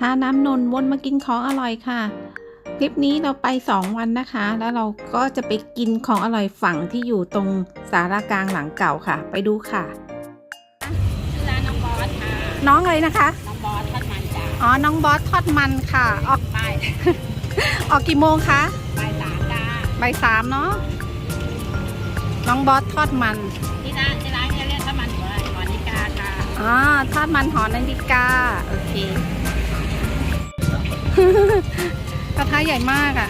ท่าน้ำนนท์วนมากินของอร่อยค่ะ คลิปนี้เราไป 2 วันนะคะ แล้วเราก็จะไปกินของอร่อยฝั่งที่อยู่ตรงสารากลางหลังเก่าค่ะ ไปดูค่ะชื่อร้านน้องบอสค่ะ น้องอะไรนะคะ น้องบอสทอดมันจ้ะอ๋อ น้องบอสทอดมันค่ะออกป้ายออกกี่โมงคะป้ายสามจ้าบ่ายสามเนาะน้องบอสทอดมันที่ร้านที่ร้านจะเรียกทอดมันหัวหัวนิกาค่ะอ๋อทอดมันหอนาฬิกาโอเค กระทะใหญ่มากอะ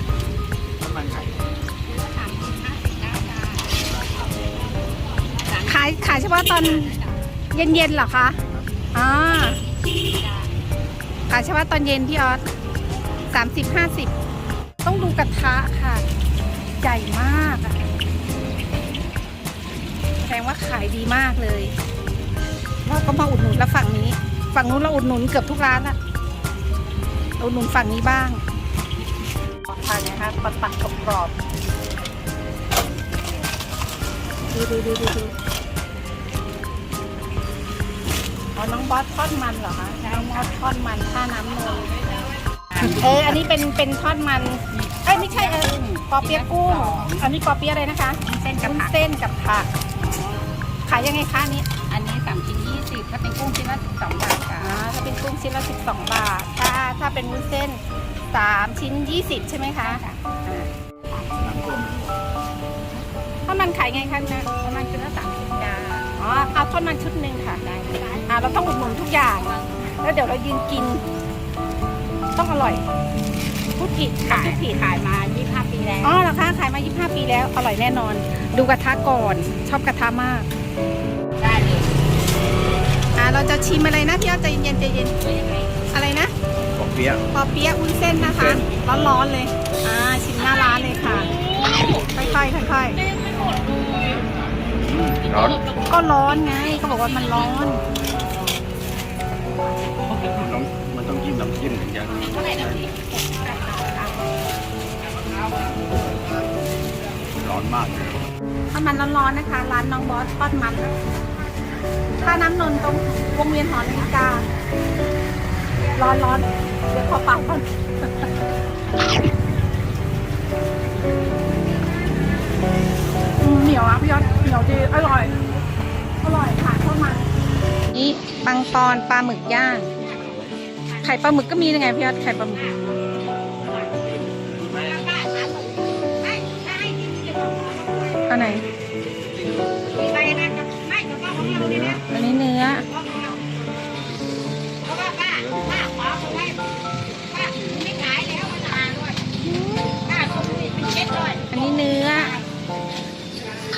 สามสิบห้าสิบเก้าจ้าขายขายเฉพาะตอนเย็นๆเหรอคะอ๋อขายเฉพาะตอนเย็นพี่ออสสามสิบห้าสิบต้องดูกระทะค่ะ ใหญ่มากอะแสดงว่าขายดีมากเลยเราก็มาอุดหนุนแล้วฝั่งนี้ ฝั่งนู้นเราอุดหนุนเกือบทุกร้านละเรา อุดหนุนฝั่งนี้บ้างทานนะคะปัดปัดกรอบกรอบๆดูดูดูดูดูอ๋อน้องบอสทอดมันเหรอคะน้องบอสทอดมันท่าน้ำนมเอออันนี้เป็นเป็นทอดมัน เอ้ยไม่ใช่เออปอเปี๊ยะกุ้ง อันนี้ปอเปี๊ยะอะไรนะคะ เส้นกับวุ้นผักเส้นกับผัก ขายยังไงคะอันนี้ อันนี้สามชิ้นยี่สิบถ้าเป็นกุ้งชิ้นละสิบสองบาทค่ะอ่า ถ้าเป็นกุ้งชิ้นละ 12 บาท ถ้าถ้าเป็นวุ้นเส้น 3 ชิ้น 20 ใช่ไหมคะทอดมันขายไงคะนะประมาณชิ้นละสามสิบจ้าอ๋อเอาทอดมันชุดหนึ่งค่ะได้ได้อ่าเราต้องอุดหนุนทุกอย่าง แล้วเดี๋ยวเรายืนกิน ต้องอร่อยพูดผิดขายพูดผิดขายมายี่ห้าปีแล้ว อ๋อเหรอคะขายมา 25 ปีแล้ว อร่อยแน่นอน ดูกระทะก่อน ชอบกระทะมาก ได้เลยอ่า เราจะชิมอะไรนะพี่อ้อใจเย็นๆใจเย็นตัวยังไงอะไรนะปอกเปี๊ยะปอเปี๊ยะวุ้นเส้นนะคะ ร้อนๆเลย อ่าชิมหน้าร้านเลยค่ะ ค่อยๆค่อยร้อนๆก็ร้อนไงก็บอกว่ามันร้อนต้องมันต้องจิ้มน้ำจิ้มถึงจะเท่าไหร่นะพี่ร้อนมากเลยถ้ามันร้อนๆนะคะ ร้านน้องบอสทอดมัน ถ้าน้ำนนตรงวงเวียนหอนาฬิกา ร้อนๆเดี๋ยวขอเป่าก่อนเหนียวอะพี่ยอดเหนียวดีอร่อย อร่อยค่ะทอดมันนี่ปังปอนปลาหมึกย่าง ไข่ปลาหมึกก็มียังไงพี่ยอดไข่ปลาหมึกอันไหน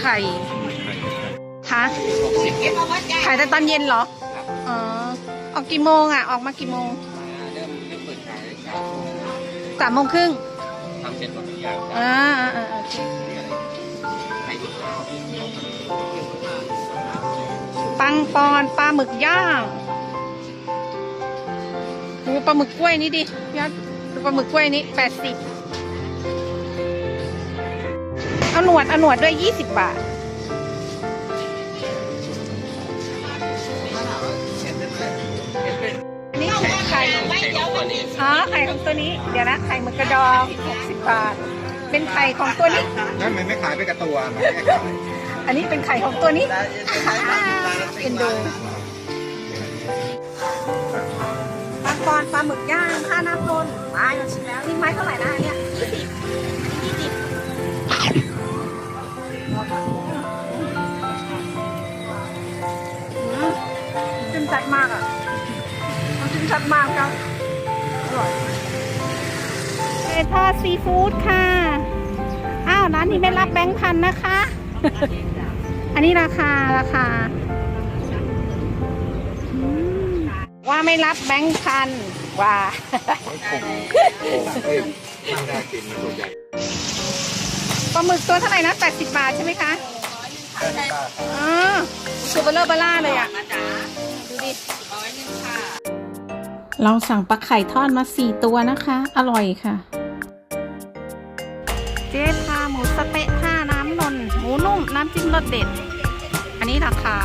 ข่คะขายแต่ตอนเย็นเหรอ อ๋อ ออกกี่โมงอะ ออกมากี่โมงเริ่มเริ่มเปิดขายสามโมงครึ่งทำเสร็จหมดทุกอย่างอ่าอ่าอ่าโอเคไข่ดุข้าวปังปอนปลาหมึกย่างดูปลาหมึกกล้วยนี่ดิพี่ยัดดูปลาหมึกกล้วยนี่แปดสิบ เอาหนวดเอาหนวดด้วยยี่สิบบาทนี่ไข่อ๋อไข่ของตัวนี้ เดี๋ยวนะไข่หมึกกระดองหกสิบบาท เป็นไข่ของตัวนี้ นั่นมันไม่ขายไปกับตัวมันไม่ขายอันนี้เป็นไข่ของตัวนี้เอ็นดูปลาปอนปลาหมึกย่างข้าน้ำนนมาเราชิมแล้วนี่ไม้เท่าไหร่นะอันเนี่ย ทอดซีฟู้ดค่ะ อ้าวร้านนี้ไม่รับแบงค์พันนะคะ อันนี้ราคาราคา ว่าไม่รับแบงค์พันว่าปลาหมึกตัวเท่าไหร่นะ 80 บาทใช่ไหมคะอ๋อตัวเบลเลอร์เบล่าเลยอะมาจ้าดูดิร้อยหนึ่งค่ะเราสั่งปลาไข่ทอดมา4ตัวนะคะ อร่อยค่ะ มูนุ่ม น้ำจิ้มรสเด็ด อันนี้ราคา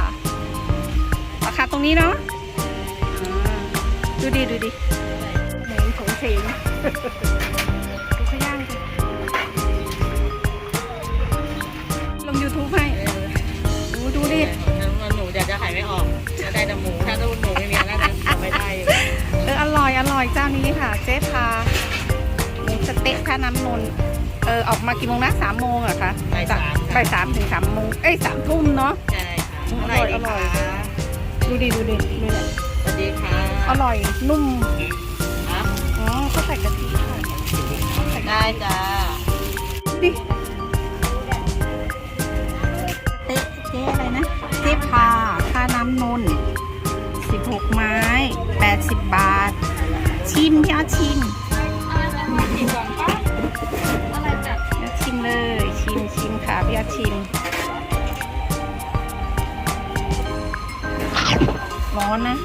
ราคาตรงนี้เนาะอ่าดูดิดูดิเฉงดูเขาย่างสิลง YouTube ให้ดูดูดิหนูเดี๋ยวจะขายไม่ออกจะได้แต่หมูถ้าดูหนูไม่มีแล้วจะทำไม่ได้เอออร่อยอร่อยเจ้านี้ค่ะ เจ๊พาหมูสะเต๊ะท่าน้ำนนท์เออออกมากี่โมงนะสามโมงเหรอคะบ่ายสาม บ่ายสามถึงสามโมงเอ้ยสามทุ่มเนาะ ใช่ค่ะอร่อยดีอร่ค่ะอยดูดิดูดิดูดิสวัสดีค่ะอร่อยนุ่มครับอ๋อเขาใส่กะทิค่ะเขาใส่กะทิได้จ้าดิเต๊ะเจ๊อะไรนะเจ๊พาค่าน้ำนนสิบหกไม้แปดสิบบาท ชิมพี่อาชิม ชิม ร้อนนะ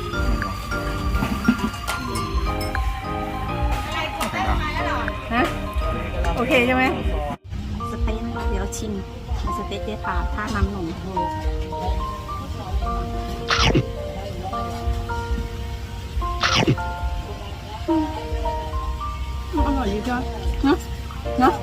ฮะโอเคใช่ไหมสเต๊กเดี๋ยวชิมสเต๊กเจ๊พาท่าน้ำหนมอืมอร่อยดีจ้ะเนอะเนอะ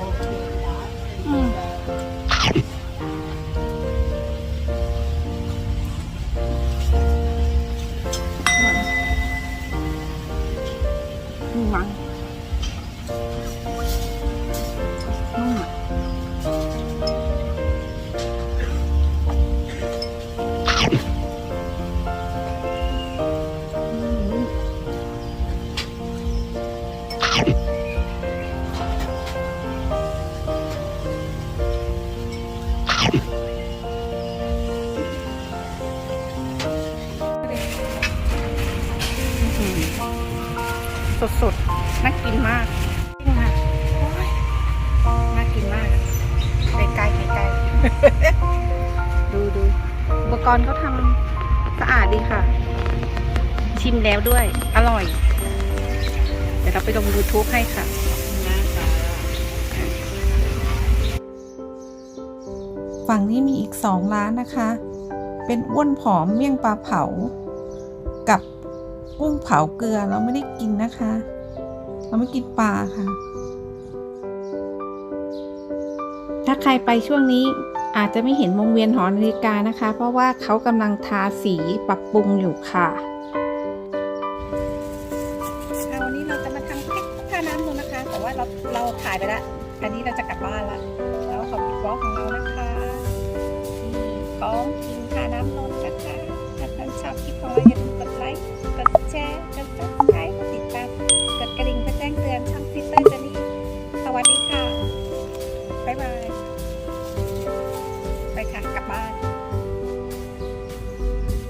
สดๆ น่ากินมากจริงค่ะโอ้ยน่ากินมากไกลๆไกลๆดูดูอุปกรณ์เขาทำสะอาดดีค่ะ ชิมแล้วด้วย อร่อย เดี๋ยวเราไปลง YouTube ให้ค่ะฝั่งนี้มีอีกสองร้านนะคะ เป็นอ้วนผอมเมี่ยงปลาเผา กับ กุ้งเผาเกลือเราไม่ได้กินนะคะ เราไม่กินปลาค่ะ ถ้าใครไปช่วงนี้อาจจะไม่เห็นวงเวียนหอนาฬิกานะคะ เพราะว่าเขากำลังทาสีปรับปรุงอยู่ค่ะวันนี้เราจะมาทำคลิปท่าน้ำดูนะคะ แต่ว่าเราเราถ่ายไปแล้วอันนี้เราจะกลับบ้านละ